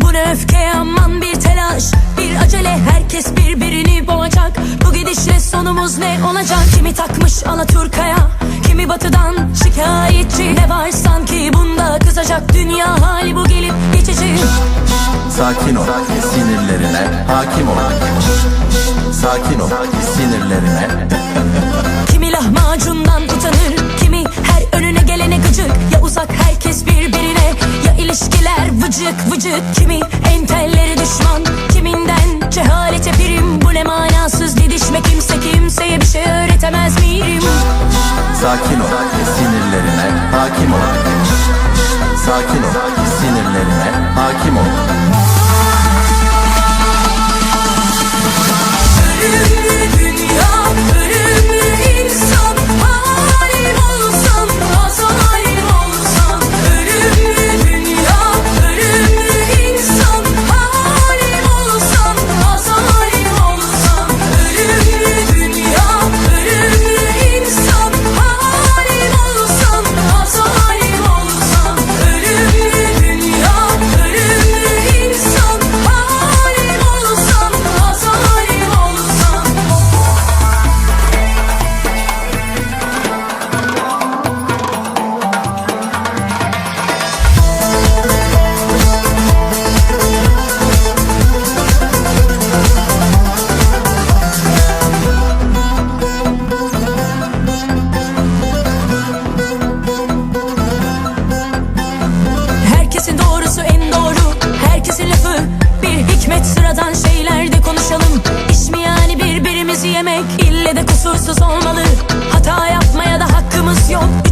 Bu ne öfke? Aman bir telaş Bir acele. Herkes birbirini boğacak. Bu gidişle sonumuz ne olacak? Kimi takmış Alaturka'ya Kimi batıdan şikayetçi. Ne var sanki bunda? Kızacak Dünya hali bu gelip geçici. Sakin ol, sinirlerine hakim ol. Sakin ol, sinirlerine vıcık vıcık Kimi? Entelleri düşman. Kiminden cehalete prim Bu ne manasız didişme? Kimse kimseye bir şey öğretemez miyim Sakin ol, sinirlerine hakim ol. yazan şeylerde konuşalım. İş mi yani birbirimizi yemek? İlle de kusursuz olmalı. Hata yapmaya da hakkımız yok. Üçü